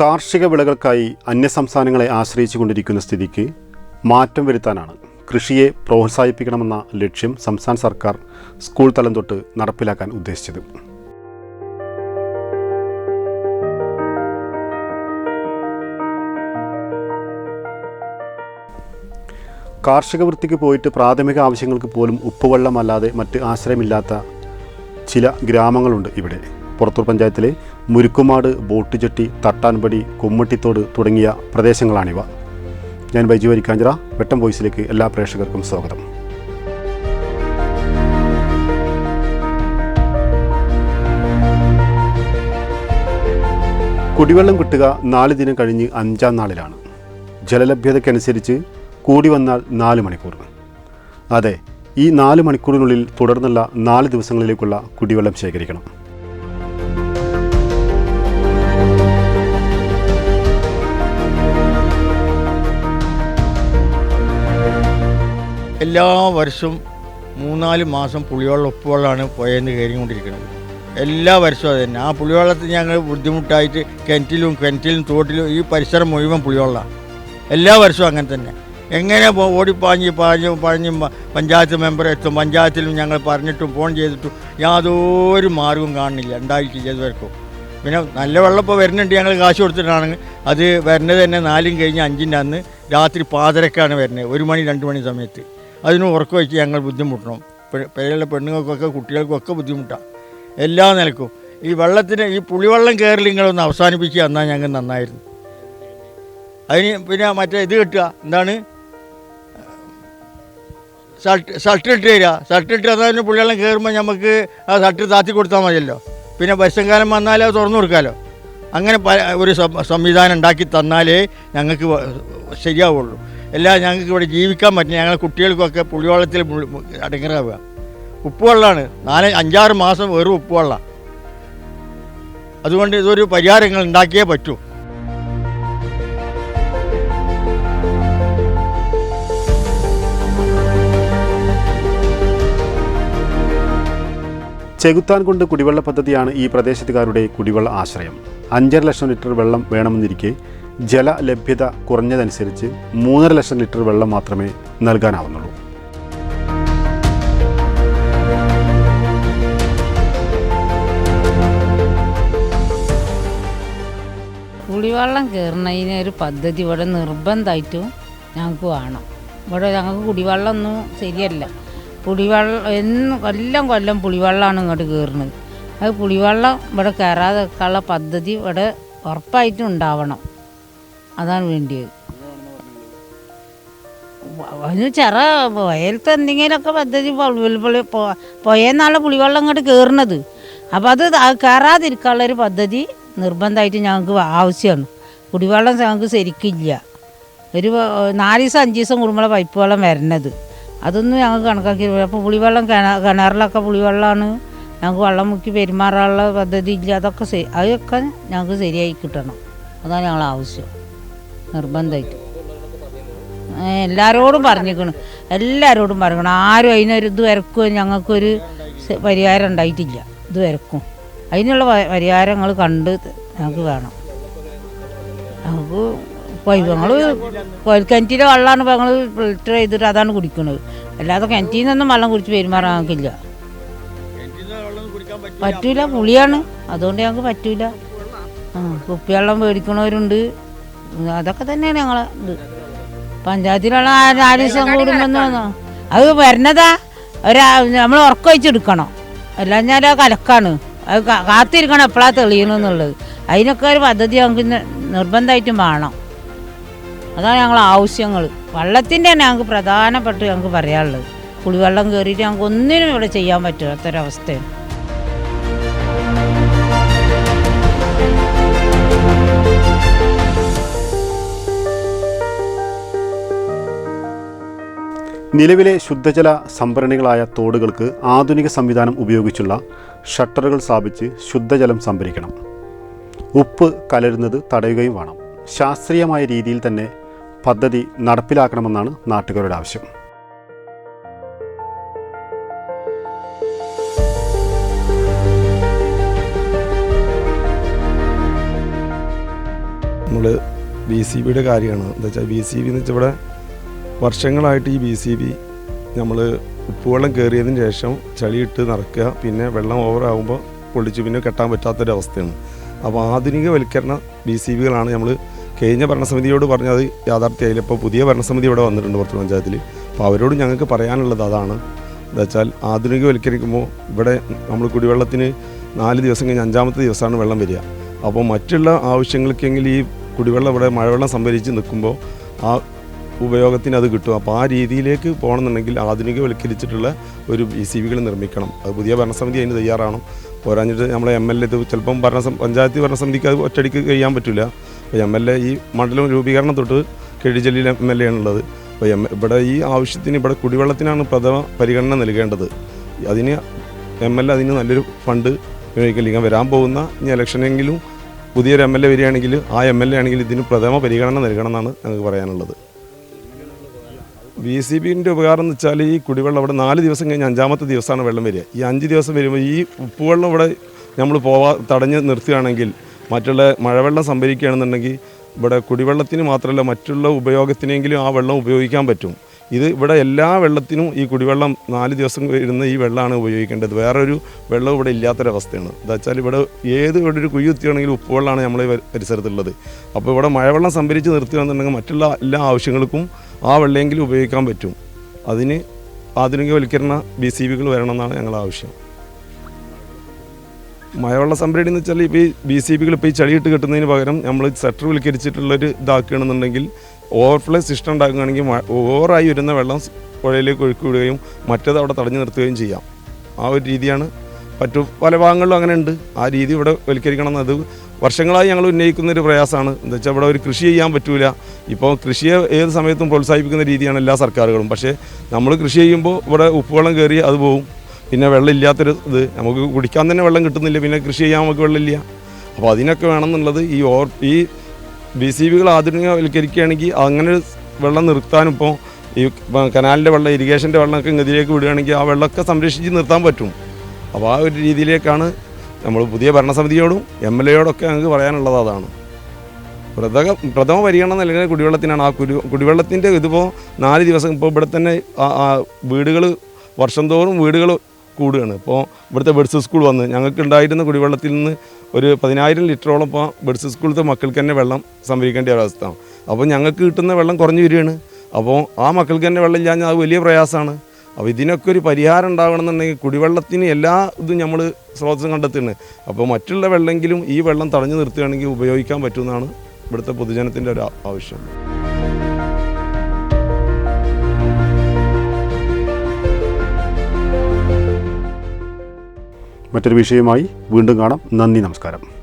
കാർഷിക വിളകൾക്കായി അന്യസംസ്ഥാനങ്ങളെ ആശ്രയിച്ചു കൊണ്ടിരിക്കുന്ന സ്ഥിതിക്ക് മാറ്റം വരുത്താനാണ് കൃഷിയെ പ്രോത്സാഹിപ്പിക്കണമെന്ന ലക്ഷ്യം സംസ്ഥാന സർക്കാർ സ്കൂൾ തലം തൊട്ട് നടപ്പിലാക്കാൻ ഉദ്ദേശിച്ചത്. കാർഷിക വൃത്തിക്ക് പോയിട്ട് പ്രാഥമിക ആവശ്യങ്ങൾക്ക് പോലും ഉപ്പുവെള്ളമല്ലാതെ മറ്റ് ആശ്രയമില്ലാത്ത ചില ഗ്രാമങ്ങളുണ്ട് ഇവിടെ. പുറത്തൂർ പഞ്ചായത്തിലെ മുരുക്കുമാട് ബോട്ടുചെട്ടി തട്ടാൻപടി കുമ്മട്ടിത്തോട് തുടങ്ങിയ പ്രദേശങ്ങളാണിവ. ഞാൻ ബൈജു വരിക്കാഞ്ചിറ വെട്ടം വോയിസിലേക്ക് എല്ലാ പ്രേക്ഷകർക്കും സ്വാഗതം. കുടിവെള്ളം കിട്ടുക നാല് ദിനം കഴിഞ്ഞ് അഞ്ചാം നാളിലാണ്. ജലലഭ്യതയ്ക്കനുസരിച്ച് കൂടി വന്നാൽ നാല് മണിക്കൂർ. അതെ ഈ നാല് മണിക്കൂറിനുള്ളിൽ തുടർന്നുള്ള നാല് ദിവസങ്ങളിലേക്കുള്ള കുടിവെള്ളം ശേഖരിക്കണം. എല്ലാ വർഷവും മൂന്നാൽ മാസം പുളിവെള്ളം ഉപ്പുവെള്ളമാണ് പുഴയിൽ കയറിക്കൊണ്ടിരിക്കുന്നത്. എല്ലാ വർഷവും അത് തന്നെ. ആ പുളിവെള്ളത്തിൽ ഞങ്ങൾ ബുദ്ധിമുട്ടായിട്ട് കിണറ്റിലും കിണറ്റിലും തോട്ടിലും ഈ പരിസരം മുഴുവൻ പുളിവെള്ളമാണ്. എല്ലാ വർഷവും അങ്ങനെ തന്നെ. എങ്ങനെ ഓടിപ്പാഞ്ഞ് പാഞ്ഞ് പാഞ്ഞ് പഞ്ചായത്ത് മെമ്പർ എത്തും. പഞ്ചായത്തിലും ഞങ്ങൾ പറഞ്ഞിട്ടും ഫോൺ ചെയ്തിട്ടും യാതൊരു മാർഗവും കാണുന്നില്ല. ഉണ്ടായിട്ട് ചെയ്തവർക്കും പിന്നെ നല്ല വെള്ളം ഇപ്പോൾ വരുന്നുണ്ട്. ഞങ്ങൾ കാശ് കൊടുത്തിട്ടാണെങ്കിൽ അത് വരുന്നത് തന്നെ നാലും കഴിഞ്ഞ് അഞ്ചിന്റെ അന്ന് രാത്രി പാതരക്കാണ് വരുന്നത് ഒരു മണി രണ്ട് മണി സമയത്ത്. അതിന് ഉറക്കം വെച്ച് ഞങ്ങൾ ബുദ്ധിമുട്ടണം. പെ- പേരുള്ള പെണ്ണുങ്ങൾക്കൊക്കെ കുട്ടികൾക്കൊക്കെ ബുദ്ധിമുട്ടാണ് എല്ലാ നിലക്കും. ഈ വെള്ളത്തിന് ഈ പുളിവെള്ളം കയറി നിങ്ങളൊന്ന് അവസാനിപ്പിച്ച് തന്നാൽ ഞങ്ങൾ നന്നായിരുന്നു. അതിന് പിന്നെ മറ്റേ ഇത് കിട്ടുക. എന്താണ്? സൾട്ട് സൾട്ട് ഇട്ട് തരിക സൾട്ട് ഇട്ട് പുള്ളിവെള്ളം കയറുമ്പോൾ നമുക്ക് ആ സൾട്ട് താത്തി കൊടുത്താൽ മതിയല്ലോ. പിന്നെ വശംകാലം വന്നാൽ അത് തുറന്നു കൊടുക്കാമല്ലോ അങ്ങനെ ഒരു സംവിധാനം ഉണ്ടാക്കി തന്നാലേ ഞങ്ങൾക്ക് ശരിയാവുള്ളൂ. എല്ലാ ഞങ്ങൾക്ക് ഇവിടെ ജീവിക്കാൻ പറ്റില്ല. ഞങ്ങളെ കുട്ടികൾക്കൊക്കെ പുളിവെള്ളത്തിൽ അടങ്ങറാവുക. ഉപ്പുവെള്ളമാണ് നാല് അഞ്ചാറ് മാസം വെറും ഉപ്പുവെള്ളം. അതുകൊണ്ട് ഇതൊരു പരിഹാരങ്ങൾ ഉണ്ടാക്കിയേ പറ്റൂ. ചെകുത്താൻ കൊണ്ട് കുടിവെള്ള പദ്ധതിയാണ് ഈ പ്രദേശത്തുകാരുടെ കുടിവെള്ള ആശ്രയം. അഞ്ചര ലക്ഷം ലിറ്റർ വെള്ളം വേണമെന്നിരിക്കെ ജല ലഭ്യത കുറഞ്ഞതനുസരിച്ച് മൂന്നര ലക്ഷം ലിറ്റർ വെള്ളം മാത്രമേ നൽകാനാവുന്നുള്ളൂ. കുടിവെള്ളം കയറുന്നതിന് ഒരു പദ്ധതി ഇവിടെ നിർബന്ധമായിട്ടും ഞങ്ങൾക്ക് വേണം. ഇവിടെ ഞങ്ങൾക്ക് കുടിവെള്ളം ഒന്നും ശരിയല്ല. കുടിവെള്ളം എന്നും കൊല്ലം കൊല്ലം പുളിവെള്ളമാണ് ഇങ്ങോട്ട് കയറുന്നത് അത് പുളിവെള്ളം ഇവിടെ കയറാതെ വെക്കാനുള്ള പദ്ധതി ഇവിടെ ഉറപ്പായിട്ടും ഉണ്ടാവണം. അതാണ് വേണ്ടിയത്. അതിന് ചെറ വയലത്ത് എന്തെങ്കിലുമൊക്കെ പദ്ധതി പുഴയെന്നാണ് പുളിവെള്ളം ഇങ്ങോട്ട് കയറുന്നത് അപ്പോൾ അത് കയറാതിരിക്കാനുള്ളൊരു പദ്ധതി നിർബന്ധമായിട്ട് ഞങ്ങൾക്ക് ആവശ്യമാണ്. കുടിവെള്ളം ഞങ്ങൾക്ക് ശരിക്കില്ല. ഒരു നാല് ദിവസം അഞ്ച് ദിവസം കൂടുമ്പോൾ പൈപ്പ് വെള്ളം വരണത്. അതൊന്നും ഞങ്ങൾക്ക് കണക്കാക്കി അപ്പോൾ പുളിവെള്ളം കിണ കിണറിലൊക്കെ പുളിവെള്ളമാണ് ഞങ്ങൾക്ക് വെള്ളം മുക്കി പെരുമാറാനുള്ള പദ്ധതി ഇല്ല. അതൊക്കെ അതൊക്കെ ഞങ്ങൾക്ക് ശരിയായി കിട്ടണം. അതാണ് ഞങ്ങളുടെ ആവശ്യം. നിർബന്ധമായിട്ട്. എല്ലാവരോടും പറഞ്ഞിരിക്കണ്. എല്ലാവരോടും പറഞ്ഞിരിക്കണം. ആരും അതിനൊരു ഇത് വരക്കും ഞങ്ങൾക്കൊരു പരിഹാരം ഉണ്ടായിട്ടില്ല. ഇത് വരക്കും. അതിനുള്ള പരിഹാരങ്ങൾ കണ്ട് ഞങ്ങൾക്ക് വേണം. ഞങ്ങൾക്ക് ഞങ്ങൾ കിണറ്റിലെ വെള്ളമാണ് ഇപ്പോൾ ഞങ്ങൾ ഫിൽറ്റർ ചെയ്തിട്ട് അതാണ് കുടിക്കുന്നത് അല്ലാതെ കിണറ്റിൽ നിന്നും വെള്ളം കുടിച്ച് പെരുമാറാൻ ഞങ്ങൾക്കില്ല. പറ്റൂല. പുളിയാണ്. അതുകൊണ്ട് ഞങ്ങൾക്ക് പറ്റൂല. ആ കുപ്പിവെള്ളം മേടിക്കണവരുണ്ട്. അതൊക്കെ തന്നെയാണ് ഞങ്ങളെ ഇത്. പഞ്ചായത്തിലുള്ള ആരോഗ്യം കൂടുമെന്ന് അത് വരണതാ ഒരാ നമ്മൾ ഉറക്കം വെച്ചെടുക്കണം അല്ലാഞ്ഞാൽ കലക്കാണ്. അത് കാത്തിരിക്കണം എപ്പോഴാണ് തെളിയണമെന്നുള്ളത് അതിനൊക്കെ ഒരു പദ്ധതി ഞങ്ങൾക്ക് നിർബന്ധമായിട്ടും വേണം. അതാണ് ഞങ്ങൾ ആവശ്യങ്ങൾ വെള്ളത്തിന്റെ തന്നെ ഞങ്ങൾക്ക് പ്രധാനപ്പെട്ട് ഞങ്ങൾക്ക് പറയാനുള്ളത്. കുടിവെള്ളം കയറിയിട്ട് ഞങ്ങൾക്ക് ഒന്നിനും ഇവിടെ ചെയ്യാൻ പറ്റാത്തൊരവസ്ഥയാണ്. നിലവിലെ ശുദ്ധജല സംഭരണികളായ തോടുകൾക്ക് ആധുനിക സംവിധാനം ഉപയോഗിച്ചുള്ള ഷട്ടറുകൾ സ്ഥാപിച്ച് ശുദ്ധജലം സംഭരിക്കണം. ഉപ്പ് കലരുന്നത് തടയുകയും വേണം. ശാസ്ത്രീയമായ രീതിയിൽ തന്നെ പദ്ധതി നടപ്പിലാക്കണമെന്നാണ് നാട്ടുകാരുടെ ആവശ്യം. നമ്മൾ ബി സി ബിയുടെ കാര്യമാണ്. എന്താ വെച്ചാൽ ബി സി ബി എന്ന് വെച്ചാൽ ഇവിടെ വർഷങ്ങളായിട്ട് ഈ ബി സി ബി നമ്മൾ ഉപ്പുവെള്ളം കയറിയതിന് ശേഷം ചളിയിട്ട് നിറയ്ക്കുക പിന്നെ വെള്ളം ഓവറാകുമ്പോൾ പൊള്ളിച്ച് പിന്നെ കെട്ടാൻ പറ്റാത്തൊരവസ്ഥയാണ്. അപ്പോൾ ആധുനികവൽക്കരണ ബി സി ബികളാണ് നമ്മൾ കഴിഞ്ഞ ഭരണസമിതിയോട് പറഞ്ഞത് യാഥാർത്ഥ്യമായില്ല. ഇപ്പോൾ പുതിയ ഭരണസമിതി ഇവിടെ വന്നിട്ടുണ്ട് പുറത്ത് പഞ്ചായത്തിൽ അപ്പോൾ അവരോട് ഞങ്ങൾക്ക് പറയാനുള്ളത് അതാണ്. എന്താ വെച്ചാൽ ആധുനികവൽക്കരിക്കുമ്പോൾ ഇവിടെ നമ്മൾ കുടിവെള്ളത്തിന് നാല് ദിവസം കഴിഞ്ഞ് അഞ്ചാമത്തെ ദിവസമാണ് വെള്ളം വരിക. അപ്പോൾ മറ്റുള്ള ആവശ്യങ്ങൾക്കെങ്കിൽ ഈ കുടിവെള്ളം ഇവിടെ മഴവെള്ളം സംഭരിച്ച് നിൽക്കുമ്പോൾ ആ ഉപയോഗത്തിന് അത് കിട്ടും. അപ്പോൾ ആ രീതിയിലേക്ക് പോകണമെന്നുണ്ടെങ്കിൽ ആധുനികവൽക്കരിച്ചിട്ടുള്ള ഒരു ഇ സി വികൾ നിർമ്മിക്കണം. അത് പുതിയ ഭരണസമിതി അതിന് തയ്യാറാണ് പോരാഞ്ഞിട്ട് നമ്മളെ എം എൽ എ ഇത് ചിലപ്പം ഭരണ പഞ്ചായത്ത് ഭരണസമിതിക്ക് അത് ഒറ്റയടിക്ക് കഴിയാൻ പറ്റില്ല. അപ്പോൾ എം എൽ എ ഈ മണ്ഡലം രൂപീകരണം തൊട്ട് കെഴിജലിയിൽ എം എൽ എ ആണുള്ളത്. അപ്പോൾ എം ഇവിടെ ഈ ആവശ്യത്തിന് ഇവിടെ കുടിവെള്ളത്തിനാണ് പ്രഥമ പരിഗണന നൽകേണ്ടത്. അതിന് എം എൽ എ അതിന് നല്ലൊരു ഫണ്ട് വിനിയോഗിക്കില്ല വരാൻ പോകുന്ന ഇനി ഇലക്ഷനെങ്കിലും പുതിയൊരു എം എൽ എ വരികയാണെങ്കിൽ ആ എം എൽ എ ആണെങ്കിൽ ഇതിന് പ്രഥമ പരിഗണന നൽകണം എന്നാണ് ഞങ്ങൾക്ക് പറയാനുള്ളത്. ബി സി ബിന്റെ ഉപകാരം എന്ന് വെച്ചാൽ ഈ കുടിവെള്ളം അവിടെ നാല് ദിവസം കഴിഞ്ഞ് അഞ്ചാമത്തെ ദിവസമാണ് വെള്ളം വരിക. ഈ അഞ്ച് ദിവസം വരുമ്പോൾ ഈ ഉപ്പുവെള്ളം ഇവിടെ നമ്മൾ പോവാ തടഞ്ഞ് നിർത്തുകയാണെങ്കിൽ മറ്റുള്ള മഴവെള്ളം സംഭരിക്കുകയാണെന്നുണ്ടെങ്കിൽ ഇവിടെ കുടിവെള്ളത്തിന് മാത്രമല്ല മറ്റുള്ള ഉപയോഗത്തിനെങ്കിലും ആ വെള്ളം ഉപയോഗിക്കാൻ പറ്റും. ഇത് ഇവിടെ എല്ലാ വെള്ളത്തിനും ഈ കുടിവെള്ളം നാല് ദിവസം വരുന്ന ഈ വെള്ളമാണ് ഉപയോഗിക്കേണ്ടത്. വേറൊരു വെള്ളം ഇവിടെ ഇല്ലാത്തൊരവസ്ഥയാണ്. എന്താ വെച്ചാൽ ഇവിടെ ഏത് ഇവിടെ ഒരു കുഴി കുത്തിയാണെങ്കിലും ഉപ്പുവെള്ളമാണ് നമ്മളെ പരിസരത്തുള്ളത്. അപ്പോൾ ഇവിടെ മഴവെള്ളം സംഭരിച്ച് നിർത്തുകയാണെന്നുണ്ടെങ്കിൽ മറ്റുള്ള എല്ലാ ആവശ്യങ്ങൾക്കും ആ വെള്ളമെങ്കിലും ഉപയോഗിക്കാൻ പറ്റും. അതിന് ആധുനികവൽക്കരണ ബി സി ബികൾ വരണമെന്നാണ് ഞങ്ങളുടെ ആവശ്യം. മഴവെള്ള സംഭരണി എന്ന് വെച്ചാൽ ഇപ്പോൾ ഈ ബി സി ബികൾ ഇപ്പോൾ ഈ ചളിയിട്ട് കിട്ടുന്നതിന് പകരം നമ്മൾ സെറ്റർ വൽക്കരിച്ചിട്ടുള്ളൊരു ഇതാക്കുകയാണെന്നുണ്ടെങ്കിൽ ഓവർഫ്ലോ സിസ്റ്റം ഉണ്ടാക്കുകയാണെങ്കിൽ ഓവറായി വരുന്ന വെള്ളം പുഴയിലേക്ക് ഒഴുക്കി വിടുകയും മറ്റേത് അവിടെ തടഞ്ഞു നിർത്തുകയും ചെയ്യാം. ആ ഒരു രീതിയാണ്. മറ്റു പല ഭാഗങ്ങളിലും അങ്ങനെ ഉണ്ട് ആ രീതി ഇവിടെ വൽക്കരിക്കണം അത് വർഷങ്ങളായി ഞങ്ങൾ ഉന്നയിക്കുന്ന ഒരു പ്രയാസമാണ്. എന്താ വെച്ചാൽ ഇവിടെ ഒരു കൃഷി ചെയ്യാൻ പറ്റൂല. ഇപ്പോൾ കൃഷിയെ ഏത് സമയത്തും പ്രോത്സാഹിപ്പിക്കുന്ന രീതിയാണ് എല്ലാ സർക്കാരുകളും. പക്ഷേ നമ്മൾ കൃഷി ചെയ്യുമ്പോൾ ഇവിടെ ഉപ്പുവെള്ളം കയറി അത് പോവും. പിന്നെ വെള്ളം ഇല്ലാത്തൊരു ഇത്. നമുക്ക് കുടിക്കാൻ തന്നെ വെള്ളം കിട്ടുന്നില്ല. പിന്നെ കൃഷി ചെയ്യാൻ നമുക്ക് വെള്ളമില്ല അപ്പോൾ അതിനൊക്കെ വേണമെന്നുള്ളത് ഈ ഓർ ഈ ബി സി ബികൾ ആധുനികവൽക്കരിക്കുകയാണെങ്കിൽ അങ്ങനെ വെള്ളം നിർത്താനും ഇപ്പോൾ ഈ കനാലിന്റെ വെള്ളം ഇറിഗേഷന്റെ വെള്ളമൊക്കെ ഗതിയിലേക്ക് വിടുകയാണെങ്കിൽ ആ വെള്ളമൊക്കെ സംരക്ഷിച്ച് നിർത്താൻ പറ്റും. അപ്പോൾ ആ ഒരു രീതിയിലേക്കാണ് നമ്മൾ പുതിയ ഭരണസമിതിയോടും എം എൽ എയോടൊക്കെ ഞങ്ങൾക്ക് പറയാനുള്ളത് അതാണ്. പ്രഥമ പ്രഥമ പരിഗണന നൽകുന്ന കുടിവെള്ളത്തിനാണ് ആ കുടി കുടിവെള്ളത്തിന്റെ ഇതിപ്പോൾ നാല് ദിവസം ഇപ്പോൾ ഇവിടെ തന്നെ വീടുകൾ വർഷം തോറും വീടുകൾ കൂടുകയാണ്. ഇപ്പോൾ ഇവിടുത്തെ ബെഡ്സ് സ്കൂൾ വന്ന് ഞങ്ങൾക്ക് ഉണ്ടായിരുന്ന കുടിവെള്ളത്തിൽ നിന്ന് ഒരു പതിനായിരം ലിറ്ററോളം ഇപ്പോൾ ബെഡ്സ് സ്കൂളിലത്തെ മക്കൾക്ക് തന്നെ വെള്ളം സംഭരിക്കേണ്ട ഒരവസ്ഥ അപ്പോൾ ഞങ്ങൾക്ക് കിട്ടുന്ന വെള്ളം കുറഞ്ഞു വരികയാണ്. അപ്പോൾ ആ മക്കൾക്ക് തന്നെ വെള്ളം ഇല്ലാഞ്ഞാൽ അത് വലിയ പ്രയാസമാണ്. അപ്പോൾ ഇതിനൊക്കെ ഒരു പരിഹാരം ഉണ്ടാകണമെന്നുണ്ടെങ്കിൽ കുടിവെള്ളത്തിന് എല്ലാ ഇതും നമ്മൾ സ്രോതസ്സും കണ്ടെത്തുന്നത് അപ്പോൾ മറ്റുള്ള വെള്ളമെങ്കിലും ഈ വെള്ളം തടഞ്ഞു നിർത്തുകയാണെങ്കിൽ ഉപയോഗിക്കാൻ പറ്റുമെന്നാണ് ഇവിടുത്തെ പൊതുജനത്തിന്റെ ഒരു ആവശ്യം. മറ്റൊരു വിഷയമായി വീണ്ടും കാണാം. നന്ദി നമസ്കാരം.